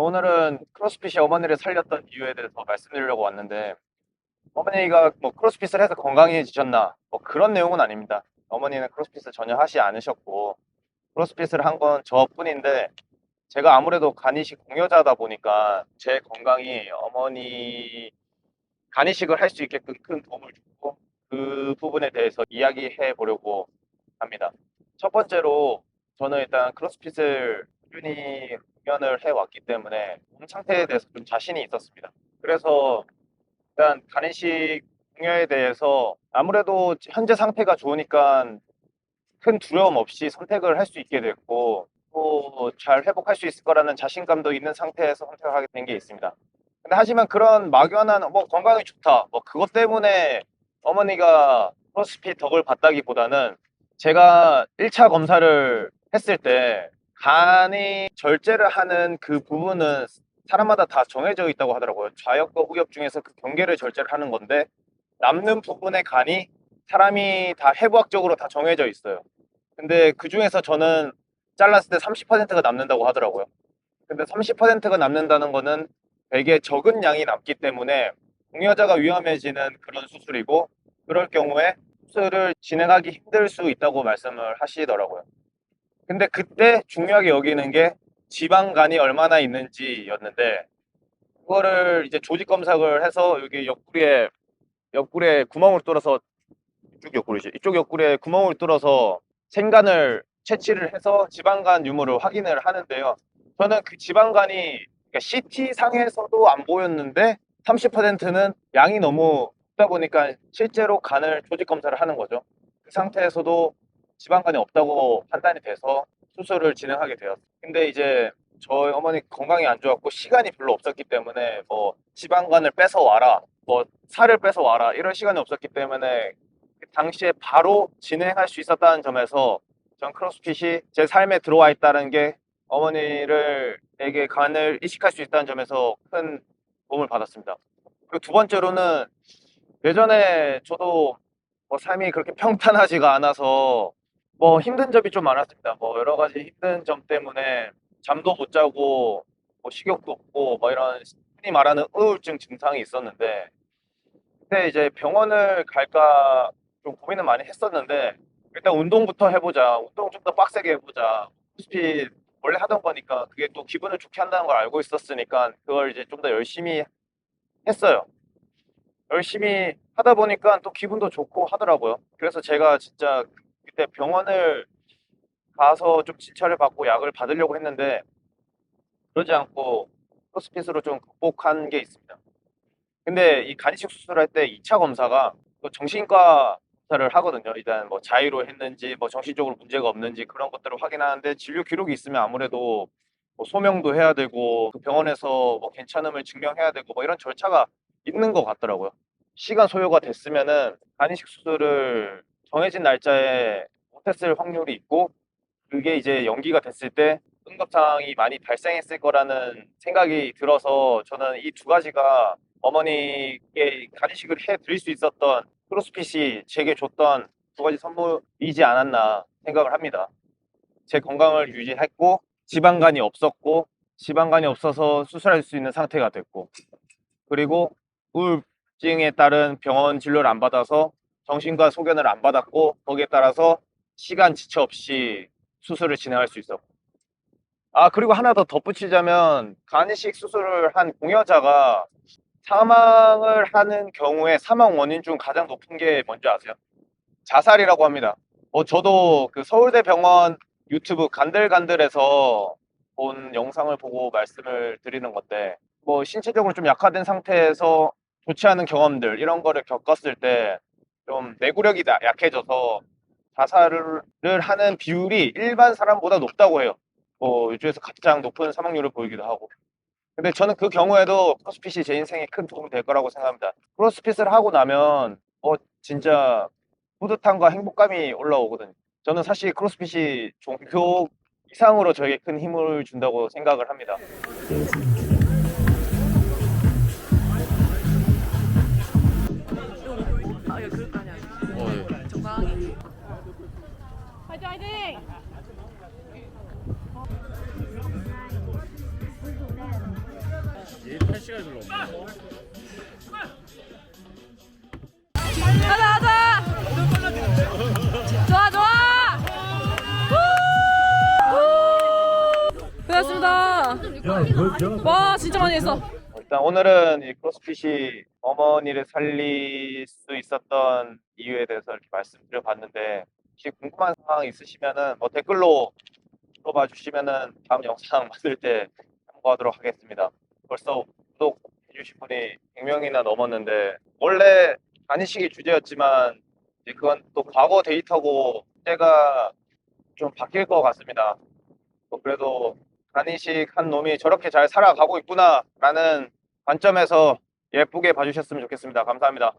오늘은 크로스핏이 어머니를 살렸던 이유에 대해서 말씀드리려고 왔는데 어머니가 뭐 크로스핏을 해서 건강해지셨나 뭐 그런 내용은 아닙니다. 어머니는 크로스핏을 전혀 하지 않으셨고 크로스핏을 한 건 저뿐인데 제가 아무래도 간이식 공여자다 보니까 제 건강이 어머니 간이식을 할 수 있게끔 큰 도움을 주고 그 부분에 대해서 이야기해 보려고 합니다. 첫 번째로 저는 일단 크로스핏을 꾸준히 공연을 해왔기 때문에 몸 상태에 대해서 좀 자신이 있었습니다. 그래서 일단 간이식 공여에 대해서 아무래도 현재 상태가 좋으니까 큰 두려움 없이 선택을 할 수 있게 됐고 또 잘 회복할 수 있을 거라는 자신감도 있는 상태에서 선택을 하게 된 게 있습니다. 근데 하지만 그런 막연한 뭐 건강이 좋다 뭐 그것 때문에 어머니가 크로스핏 덕을 봤다기보다는 제가 1차 검사를 했을 때 간이 절제를 하는 그 부분은 사람마다 다 정해져 있다고 하더라고요. 좌엽과 우엽 중에서 그 경계를 절제를 하는 건데 남는 부분의 간이 사람이 다 해부학적으로 다 정해져 있어요. 근데 그 중에서 저는 잘랐을 때 30%가 남는다고 하더라고요. 근데 30%가 남는다는 거는 되게 적은 양이 남기 때문에 공여자가 위험해지는 그런 수술이고 그럴 경우에 수술을 진행하기 힘들 수 있다고 말씀을 하시더라고요. 근데 그때 중요하게 여기는 게 지방간이 얼마나 있는지였는데 그거를 이제 조직 검사를 해서 여기 옆구리에 옆구리에 구멍을 뚫어서 이쪽 옆구리지 이쪽 옆구리에 구멍을 뚫어서 생간을 채취를 해서 지방간 유무를 확인을 하는데요. 저는 그 지방간이 그러니까 CT 상에서도 안 보였는데 30%는 양이 너무 없다 보니까 실제로 간을 조직 검사를 하는 거죠. 그 상태에서도 지방간이 없다고 판단이 돼서 수술을 진행하게 되었어요. 근데 이제 저희 어머니 건강이 안 좋았고 시간이 별로 없었기 때문에 뭐 지방간을 뺏어 와라, 뭐 살을 뺏어 와라 이런 시간이 없었기 때문에 그 당시에 바로 진행할 수 있었다는 점에서 전 크로스핏이 제 삶에 들어와 있다는 게 어머니를 에게 간을 이식할 수 있다는 점에서 큰 도움을 받았습니다. 그리고 두 번째로는 예전에 저도 뭐 삶이 그렇게 평탄하지가 않아서 뭐 힘든 점이 좀 많았습니다. 뭐 여러 가지 힘든 점 때문에 잠도 못 자고 뭐 식욕도 없고 뭐 이런 흔히 말하는 우울증 증상이 있었는데 그때 이제 병원을 갈까 좀 고민을 많이 했었는데 일단 운동부터 해보자. 운동 좀 더 빡세게 해보자. 스피 원래 하던 거니까 그게 또 기분을 좋게 한다는 걸 알고 있었으니까 그걸 이제 좀 더 열심히 했어요. 열심히 하다 보니까 또 기분도 좋고 하더라고요. 그래서 제가 진짜 그때 병원을 가서 좀 진찰을 받고 약을 받으려고 했는데 그러지 않고 크로스핏으로 좀 극복한 게 있습니다. 근데 이 간이식 수술할 때 2차 검사가 또 정신과 검사를 하거든요. 일단 뭐 자의로 했는지 뭐 정신적으로 문제가 없는지 그런 것들을 확인하는데 진료 기록이 있으면 아무래도 뭐 소명도 해야 되고 그 병원에서 뭐 괜찮음을 증명해야 되고 뭐 이런 절차가 있는 것 같더라고요. 시간 소요가 됐으면은 간이식 수술을 정해진 날짜에 못했을 확률이 있고 그게 이제 연기가 됐을 때 응급상황이 많이 발생했을 거라는 생각이 들어서 저는 이 두 가지가 어머니께 간이식을 해 드릴 수 있었던 크로스핏이 제게 줬던 두 가지 선물이지 않았나 생각을 합니다. 제 건강을 유지했고 지방간이 없었고 지방간이 없어서 수술할 수 있는 상태가 됐고 그리고 우울증에 따른 병원 진료를 안 받아서 정신과 소견을 안 받았고 거기에 따라서 시간 지체 없이 수술을 진행할 수 있었고 아 그리고 하나 더 덧붙이자면 간이식 수술을 한 공여자가 사망을 하는 경우에 사망 원인 중 가장 높은 게 뭔지 아세요? 자살이라고 합니다. 어, 저도 그 서울대병원 유튜브 간들간들에서 본 영상을 보고 말씀을 드리는 건데 뭐 신체적으로 좀 약화된 상태에서 좋지 않은 경험들 이런 거를 겪었을 때 좀 내구력이 나- 약해져서 자살을 하는 비율이 일반 사람보다 높다고 해요. 뭐 이쪽에서 가장 높은 사망률을 보이기도 하고. 근데 저는 그 경우에도 크로스핏이 제 인생에 큰 도움이 될 거라고 생각합니다. 크로스핏을 하고 나면 어 진짜 뿌듯함과 행복감이 올라오거든요. 저는 사실 크로스핏이 종교 이상으로 저에게 큰 힘을 준다고 생각을 합니다. 화이팅, 화이팅! 할 시간이 별로 없네. 가자 가자. 좋아 좋아. 후! 고맙습니다. 와 진짜 많이 했어. 일단 오늘은 이 크로스핏이 어머니를 살릴 수 있었던 이유에 대해서 이렇게 말씀드려 봤는데 혹시 궁금한 사항 있으시면은 뭐 댓글로 물어봐 주시면은 다음 영상 만들 때 참고하도록 하겠습니다. 벌써 구독해 주신 분이 100명이나 넘었는데 원래 단위식이 주제였지만 이제 그건 또 과거 데이터고 주제가 좀 바뀔 것 같습니다. 뭐 그래도 단위식 한 놈이 저렇게 잘 살아가고 있구나라는 관점에서 예쁘게 봐주셨으면 좋겠습니다. 감사합니다.